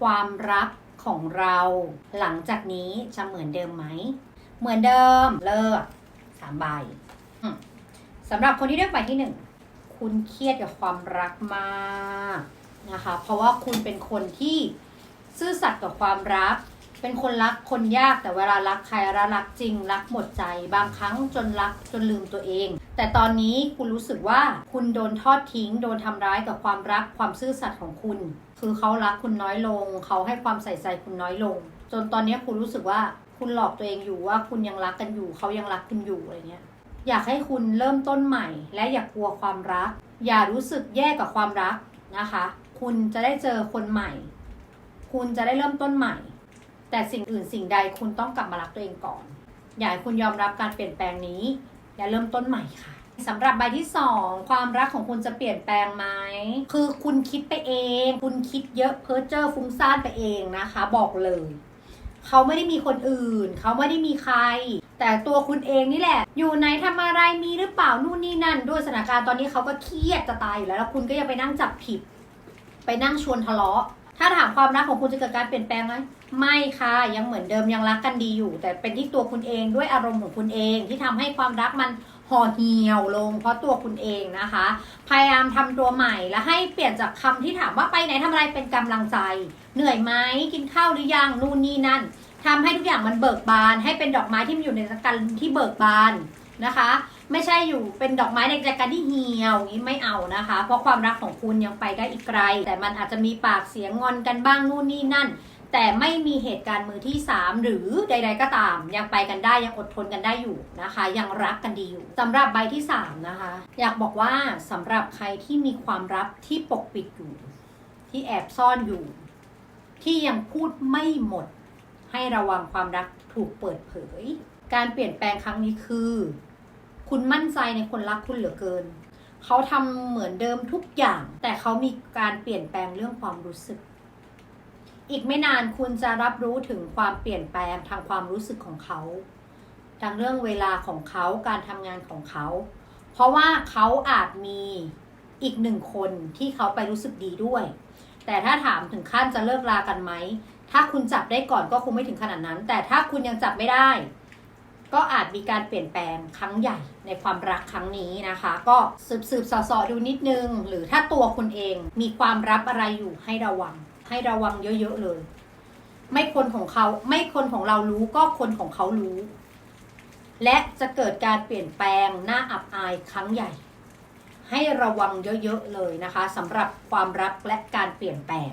ความรักของเรา หลังจากนี้จะเหมือนเดิมไหม เหมือนเดิมเลิกสามใบสำหรับคนที่เลือกใบที่หนึ่งคุณเครียดกับความรักมากนะคะ เพราะว่าคุณเป็นคนที่ซื่อสัตย์กับความรัก เป็นคนรักคนยากแต่เวลารักใครรักจริง รักหมดใจ บางครั้งจนรักจนลืมตัวเอง แต่ตอนนี้คุณรู้สึกว่าคุณโดนทอดทิ้ง โดนทำร้ายกับความรักความซื่อสัตย์ของคุณ คือเขารักคุณน้อยลง เขาให้ความใส่ใจคุณน้อยลง จนตอนนี้คุณรู้สึกว่าคุณหลอกตัวเองอยู่ว่าคุณยังรักกันอยู่ เขายังรักคุณอยู่อะไรเงี้ยอยากให้คุณเริ่มต้นใหม่ และอย่ากกลัวความรัก อย่ารู้สึกแย่กับความรักนะคะ คุณจะได้เจอคนใหม่ คุณจะได้เริ่มต้นใหม่ แต่สิ่งอื่นสิ่งใดคุณต้องกลับมารักตัวเองก่อน อยากให้คุณยอมรับการเปลี่ยนแปลงนี้ อย่าเริ่มต้นใหม่ค่ะสำหรับใบที่สองความรักของคุณจะเปลี่ยนแปลงไหม คือคุณคิดไปเอง คุณคิดเยอะเพ้อเจ้อฟุ้งซ่านไปเองนะคะ บอกเลย เขาไม่ได้มีคนอื่น เขาไม่ได้มีใคร แต่ตัวคุณเองนี่แหละ อยู่ไหนทำอะไรมีหรือเปล่านู่นนี่นั่น ด้วยสถานการณ์ตอนนี้เขาก็เครียดจะตายอยู่แล้วแล้วคุณก็ยังไปนั่งจับผิด ไปนั่งชวนทะเลาะ ถ้าถามความรักของคุณจะเกิดการเปลี่ยนแปลงไหมไม่ค่ะ ยังเหมือนเดิมยังรักกันดีอยู่ แต่เป็นที่ตัวคุณเองด้วยอารมณ์ของคุณเอง ที่ทำให้ความรักมันห่อเหี่ยวลง เพราะตัวคุณเองนะคะ พยายามทำตัวใหม่และให้เปลี่ยนจากคำที่ถามว่าไปไหนทำอะไรเป็นกำลังใจ เหนื่อยไหมกินข้าวหรือยังนู่นนี่นั่นทำให้ทุกอย่างมันเบิกบาน ให้เป็นดอกไม้ที่มันอยู่ในจักรที่เบิกบาน นะคะ ไม่ใช่อยู่เป็นดอกไม้ในจักรที่เหี่ยวอย่างนี้ไม่เอานะคะ เพราะความรักของคุณยังไปได้อีกไกล แต่มันอาจจะมีปากเสียงงอนกันบ้างนู่นนี่นั่น แต่ไม่มีเหตุการณ์มือที่ 3 หรือใด ๆ ก็ตาม ยังไปกันได้ยังอดทนกันได้อยู่นะคะ ยังรักกันดีอยู่สำหรับใบที่ 3 นะคะ อยากบอกว่าสำหรับใครที่มีความลับที่ปกปิดอยู่ ที่แอบซ่อนอยู่ ที่ยังพูดไม่หมดให้ระวังความรักถูกเปิดเผย การเปลี่ยนแปลงครั้งนี้คือ คุณมั่นใจในคนรักคุณเหลือเกิน เขาทำเหมือนเดิมทุกอย่าง แต่เขามีการเปลี่ยนแปลงเรื่องความรู้สึก อีกไม่นานคุณจะรับรู้ถึงความเปลี่ยนแปลงทางความรู้สึกของเขาทางเรื่องเวลาของเขาการทำงานของเขา เพราะว่าเขาอาจมีอีกหนึ่งคนที่เขาไปรู้สึกดีด้วย แต่ถ้าถามถึงขั้นจะเลิกลากันไหม ถ้าคุณจับได้ก่อนก็คงไม่ถึงขนาดนั้น แต่ถ้าคุณยังจับไม่ได้ ก็อาจมีการเปลี่ยนแปลงครั้งใหญ่ในความรักครั้งนี้นะคะ ก็สืบสืบสอสอดูนิดนึง หรือถ้าตัวคุณเองมีความรับอะไรอยู่ให้ระวัง ให้ระวังเยอะๆเลย ไม่คนของเขาไม่คนของเรารู้ก็คนของเขารู้ และจะเกิดการเปลี่ยนแปลงหน้าอับอายครั้งใหญ่ ให้ระวังเยอะๆเลยนะคะสำหรับความรักและการเปลี่ยนแปลง